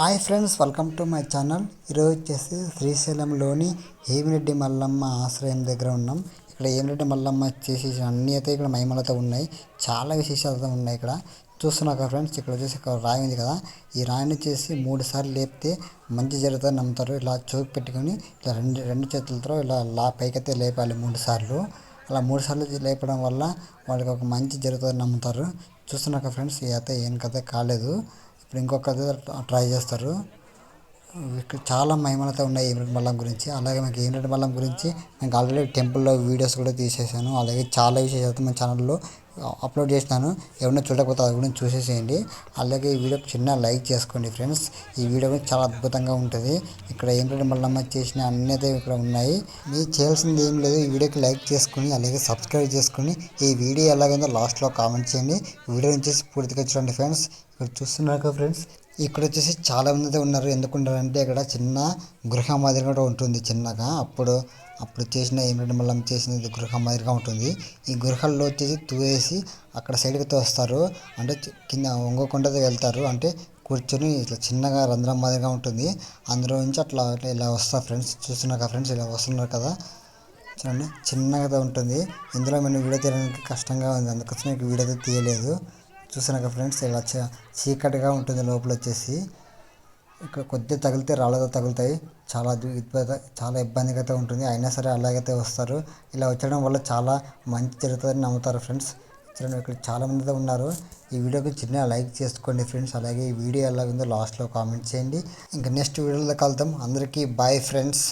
Hi friends welcome to my channel. ఈరోజు వచ్చేసి శ్రీశైలంలోని హేమిరెడ్డి మల్లమ్మ ఆశ్రయం దగ్గర ఉన్నాం. ఇక్కడ ఏమిరెడ్డి మల్లమ్మ చేసి అన్ని అయితే ఇక్కడ మహిమలతో ఉన్నాయి. చాలా విశేషాలతో ఉన్నాయి ఇక్కడ. చూస్తున్నారు కదా ఫ్రెండ్స్ ఇక్కడ వచ్చేసి ఒక రాయి ఉంది కదా. ఈ రాయిని చేసి మూడు సార్లు లేపితే మంచి జరుగుతుంది నమ్ముతారు. ఇలా చూపు పెట్టుకొని ఇలా రెండు రెండు చేతులతో ఇలా లా పైకైతే లేపాలి మూడు సార్లు. అలా మూడు సార్లు లేపడం వల్ల వాళ్ళకి ఒక మంచి జరుగుతుంది నమ్ముతారు. చూస్తున్నాక ఫ్రెండ్స్ ఈ అయితే ఏం కథ కాలేదు. ఇప్పుడు ఇంకొక ట్రై చేస్తారు. ఇక్కడ చాలా మహిమలతో ఉన్నాయి ఏమిరెడ్డి మల్లం గురించి. అలాగే మనకి ఏమిరెడ్డి మల్లం గురించి నేను ఆల్రెడీ టెంపుల్లో వీడియోస్ కూడా తీసేసాను. అలాగే చాలా విషయాలు మన ఛానల్లో అప్లోడ్ చేసినాను. ఎవరైనా చూడకపోతే అది కూడా చూసేసేయండి. అలాగే ఈ వీడియోకి చిన్న లైక్ చేసుకోండి ఫ్రెండ్స్. ఈ వీడియో కూడా చాలా అద్భుతంగా ఉంటుంది. ఇక్కడ ఏమిటంటే మల్లమ్మ చేసిన అన్ని అయితే ఇక్కడ ఉన్నాయి. మీరు చేయాల్సింది ఏం లేదు. ఈ వీడియోకి లైక్ చేసుకుని అలాగే సబ్స్క్రైబ్ చేసుకుని ఈ వీడియో ఎలాగైందో లాస్ట్లో కామెంట్ చేయండి. వీడియో నుంచి పూర్తిగా చూడండి ఫ్రెండ్స్. ఇక్కడ చూస్తున్నాక ఫ్రెండ్స్ ఇక్కడ వచ్చేసి చాలామంది అయితే ఉన్నారు. ఎందుకుంటారంటే ఇక్కడ చిన్న గృహ మాదిరిగా కూడా ఉంటుంది చిన్నగా. అప్పుడు అప్పుడు చేసిన ఏమిటంటే మళ్ళీ చేసినది గృహ మాదిరిగా ఉంటుంది. ఈ గృహాల్లో వచ్చేసి తూవేసి అక్కడ సైడ్కి తోస్తారు. అంటే కింద వంగకుండా వెళ్తారు. అంటే కూర్చొని ఇట్లా చిన్నగా రంధ్రం మాదిరిగా ఉంటుంది. అందులో నుంచి అట్లా ఇలా వస్తారు ఫ్రెండ్స్ చూస్తున్నారు ఫ్రెండ్స్ ఇలా వస్తున్నారు కదా. చూడండి చిన్నగా ఉంటుంది. ఇందులో మనం వీడియో తీయడానికి కష్టంగా ఉంది. అందుకోసం వీడియో అయితే తీయలేదు. చూసినాక ఫ్రెండ్స్ ఇలా చీకటిగా ఉంటుంది లోపల వచ్చేసి. ఇక్కడ కొద్దిగా తగిలితే రాళ్ళతో తగులుతాయి. చాలా చాలా ఇబ్బందిగా అయితే ఉంటుంది. అయినా సరే అలాగైతే వస్తారు. ఇలా వచ్చడం వల్ల చాలా మంచి జరుగుతుందని నమ్ముతారు ఫ్రెండ్స్. చూడండి ఇక్కడ చాలామంది అయితే ఉన్నారు. ఈ వీడియోకి చిన్న లైక్ చేసుకోండి ఫ్రెండ్స్. అలాగే ఈ వీడియో ఎలా ఉందో లాస్ట్లో కామెంట్ చేయండి. ఇంకా నెక్స్ట్ వీడియోలో కలుద్దాం. అందరికీ బాయ్ ఫ్రెండ్స్.